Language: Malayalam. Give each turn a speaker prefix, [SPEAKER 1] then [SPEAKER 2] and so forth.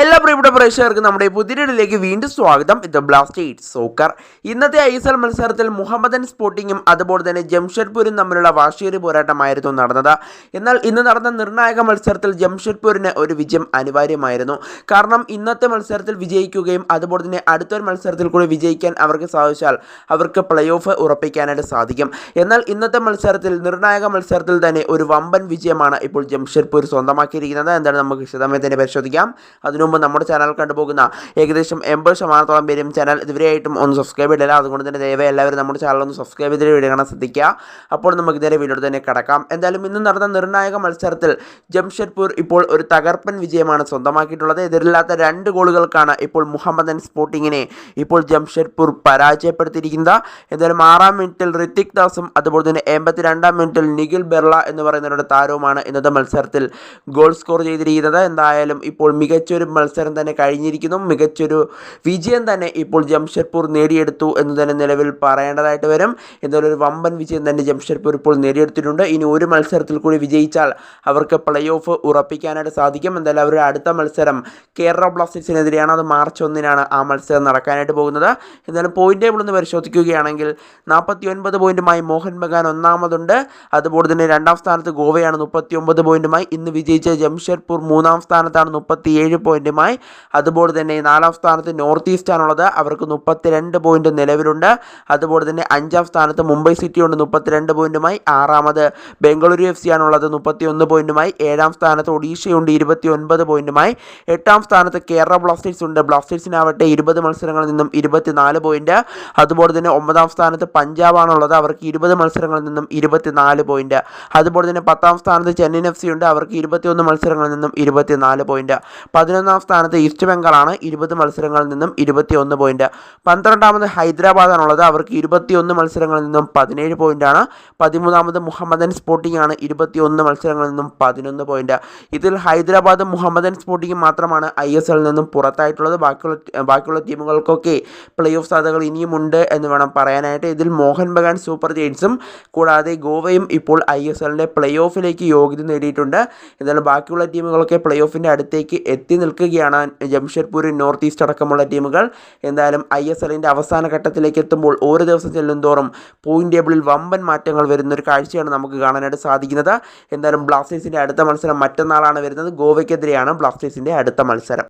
[SPEAKER 1] എല്ലാ പ്രിയപ്പെട്ട പ്രേക്ഷകർക്കും നമ്മുടെ പുതിരിടിലേക്ക് വീണ്ടും സ്വാഗതം. ഇത് ബ്ലാസ്റ്റേഴ്സ് സോക്കർ ഇന്നത്തെ ഐ എസ് എൽ മത്സരത്തിൽ മുഹമ്മദൻ സ്പോർട്ടിങ്ങും അതുപോലെ തന്നെ ജംഷഡ്പൂരും തമ്മിലുള്ള വാശിയേറിയ പോരാട്ടമായിരുന്നു നടന്നത്. എന്നാൽ ഇന്ന് നടന്ന നിർണായക മത്സരത്തിൽ ജംഷഡ്പൂരിന് ഒരു വിജയം അനിവാര്യമായിരുന്നു. കാരണം ഇന്നത്തെ മത്സരത്തിൽ വിജയിക്കുകയും അതുപോലെ തന്നെ അടുത്തൊരു മത്സരത്തിൽ കൂടി വിജയിക്കാൻ അവർക്ക് സാധിച്ചാൽ അവർക്ക് പ്ലേ ഓഫ് ഉറപ്പിക്കാനായിട്ട് സാധിക്കും. എന്നാൽ ഇന്നത്തെ മത്സരത്തിൽ നിർണായക മത്സരത്തിൽ തന്നെ ഒരു വമ്പൻ വിജയമാണ് ഇപ്പോൾ ജംഷഡ്പൂർ സ്വന്തമാക്കിയിരിക്കുന്നത്. എന്താണ് നമുക്ക് വിശദമായി തന്നെ പരിശോധിക്കാം. അതിനു മുമ്പ് നമ്മുടെ ചാനൽ കണ്ടുപോകുന്ന ഏകദേശം എൺപത് ശതമാനത്തോളം പേരും ചാനൽ ഇതുവരെയായിട്ടും ഒന്ന് സബ്സ്ക്രൈബ് ചെയ്തില്ല അതുകൊണ്ട് തന്നെ ദയവായി എല്ലാവരും നമ്മുടെ ചാനൽ ഒന്ന് സബ്സ്ക്രൈബ് ചെയ്തിട്ട് വീഡിയോ കാണാൻ ശ്രദ്ധിക്കുക. അപ്പോൾ നമുക്ക് ഇതേ വീഡിയോ തന്നെ കിടക്കാം. എന്തായാലും ഇന്ന് നടന്ന നിർണായക മത്സരത്തിൽ ജംഷഡ്പൂർ ഇപ്പോൾ ഒരു തകർപ്പൻ വിജയമാണ് സ്വന്തമാക്കിയിട്ടുള്ളത്. എതിരില്ലാത്ത രണ്ട് ഗോളുകൾക്കാണ് ഇപ്പോൾ മുഹമ്മദൻ സ്പോർട്ടിങ്ങിനെ ഇപ്പോൾ ജംഷഡ്പൂർ പരാജയപ്പെടുത്തിയിരിക്കുന്നത്. എന്തായാലും ആറാം മിനിറ്റിൽ ഋത്തിക് ദാസും അതുപോലെ തന്നെ എൺപത്തി രണ്ടാം മിനിറ്റിൽ നിഖിൽ ബെർള എന്ന് പറയുന്നവരുടെ താരവുമാണ് ഇന്നത്തെ മത്സരത്തിൽ ഗോൾ സ്കോർ ചെയ്തിരിക്കുന്നത്. എന്തായാലും ഇപ്പോൾ മികച്ചൊരു മത്സരം തന്നെ കഴിഞ്ഞിരിക്കുന്നു. മികച്ചൊരു വിജയം തന്നെ ഇപ്പോൾ ജംഷഡ്പൂർ നേടിയെടുത്തു എന്ന് തന്നെ നിലവിൽ പറയേണ്ടതായിട്ട് വരും. എന്തായാലും ഒരു വമ്പൻ വിജയം തന്നെ ജംഷഡ്പൂർ ഇപ്പോൾ നേടിയെടുത്തിട്ടുണ്ട്. ഇനി ഒരു മത്സരത്തിൽ കൂടി വിജയിച്ചാൽ അവർക്ക് പ്ലേ ഓഫ് ഉറപ്പിക്കാനായിട്ട് സാധിക്കും. എന്തായാലും അവരുടെ അടുത്ത മത്സരം കേരള ബ്ലാസ്റ്റേഴ്സിനെതിരെയാണ്. അത് മാർച്ച് ഒന്നിനാണ് ആ മത്സരം നടക്കാനായിട്ട് പോകുന്നത്. എന്തായാലും പോയിന്റ് ടേബിൾ ഒന്ന് പരിശോധിക്കുകയാണെങ്കിൽ നാൽപ്പത്തി ഒൻപത് പോയിന്റുമായി മോഹൻ ബഗാൻ ഒന്നാമതുണ്ട്. അതുപോലെ തന്നെ രണ്ടാം സ്ഥാനത്ത് ഗോവയാണ് മുപ്പത്തി ഒമ്പത് പോയിന്റുമായി. ഇന്ന് വിജയിച്ച ജംഷഡ്പൂർ മൂന്നാം സ്ഥാനത്താണ് മുപ്പത്തിയേഴ് പോയിന്റുമായി. അതുപോലെ തന്നെ നാലാം സ്ഥാനത്ത് നോർത്ത് ഈസ്റ്റ് ആണുള്ളത്. അവർക്ക് മുപ്പത്തിരണ്ട് പോയിന്റ് നിലവിലുണ്ട്. അതുപോലെ തന്നെ അഞ്ചാം സ്ഥാനത്ത് മുംബൈ സിറ്റി ഉണ്ട്. മുപ്പത്തിരണ്ട് പോയിന്റുമായി. ആറാമത് ബംഗളൂരു എഫ് സി ആണുള്ളത്. മുപ്പത്തി ഒന്ന് പോയിന്റുമായി. ഏഴാം സ്ഥാനത്ത് ഒഡീഷയുണ്ട്. ഇരുപത്തി ഒൻപത് പോയിന്റുമായി. എട്ടാം സ്ഥാനത്ത് കേരള ബ്ലാസ്റ്റേഴ്സ് ഉണ്ട്. ബ്ലാസ്റ്റേഴ്സിനാവട്ടെ ഇരുപത് മത്സരങ്ങളിൽ നിന്നും ഇരുപത്തിനാല് പോയിന്റ്. അതുപോലെ തന്നെ ഒമ്പതാം സ്ഥാനത്ത് പഞ്ചാബാണുള്ളത്. അവർക്ക് ഇരുപത് മത്സരങ്ങളിൽ നിന്നും ഇരുപത്തിനാല് പോയിന്റ്. അതുപോലെ തന്നെ പത്താം സ്ഥാനത്ത് ചെന്നൈയിൻ എഫ് സി ഉണ്ട്. അവർക്ക് ഇരുപത്തിയൊന്ന് മത്സരങ്ങളിൽ നിന്നും ഇരുപത്തിനാല് പോയിന്റ്. പതിനൊന്നാം സ്ഥാനത്ത് ഈസ്റ്റ് ബംഗാളാണ്. ഇരുപത് മത്സരങ്ങളിൽ നിന്നും ഇരുപത്തിയൊന്ന് പോയിന്റ്. പന്ത്രണ്ടാമത് ഹൈദരാബാദാണുള്ളത്. അവർക്ക് ഇരുപത്തിയൊന്ന് മത്സരങ്ങളിൽ നിന്നും പതിനേഴ് പോയിന്റാണ്. പതിമൂന്നാമത് മുഹമ്മദൻ സ്പോർട്ടിംഗ് ആണ് ഇരുപത്തിയൊന്ന് മത്സരങ്ങളിൽ നിന്നും പതിനൊന്ന് പോയിന്റ്. ഇതിൽ ഹൈദരാബാദും മുഹമ്മദൻ സ്പോർട്ടിംഗും മാത്രമാണ് ഐ എസ് എല്ലിൽ നിന്നും പുറത്തായിട്ടുള്ളത്. ബാക്കിയുള്ള ബാക്കിയുള്ള ടീമുകൾക്കൊക്കെ പ്ലേ ഓഫ് സാധ്യതകൾ ഇനിയുമുണ്ട് എന്ന് വേണം പറയാനായിട്ട്. ഇതിൽ മോഹൻ ബഗാൻ സൂപ്പർ ജെയിൻസും കൂടാതെ ഗോവയും ഇപ്പോൾ ഐ എസ് എല്ലിന്റെ പ്ലേ ഓഫിലേക്ക് യോഗ്യത നേടിയിട്ടുണ്ട്. എന്നാലും ബാക്കിയുള്ള ടീമുകളൊക്കെ പ്ലേ ഓഫിന്റെ അടുത്തേക്ക് എത്തി നിൽക്കുകയാണ് ജംഷഡ്പൂർ നോർത്ത് ഈസ്റ്റ് അടക്കമുള്ള ടീമുകൾ. എന്തായാലും ഐ എസ് എല്ലിന്റെ അവസാന ഘട്ടത്തിലേക്ക് എത്തുമ്പോൾ ഓരോ ദിവസം ചെല്ലും തോറും പോയിന്റ് ടേബിളിൽ വമ്പൻ മാറ്റങ്ങൾ വരുന്ന ഒരു കാഴ്ചയാണ് നമുക്ക് കാണാനായിട്ട് സാധിക്കുന്നത്. എന്തായാലും ബ്ലാസ്റ്റേഴ്സിന്റെ അടുത്ത മത്സരം മറ്റന്നാളാണ് വരുന്നത്. ഗോവയ്ക്കെതിരെയാണ് ബ്ലാസ്റ്റേഴ്സിന്റെ അടുത്ത മത്സരം.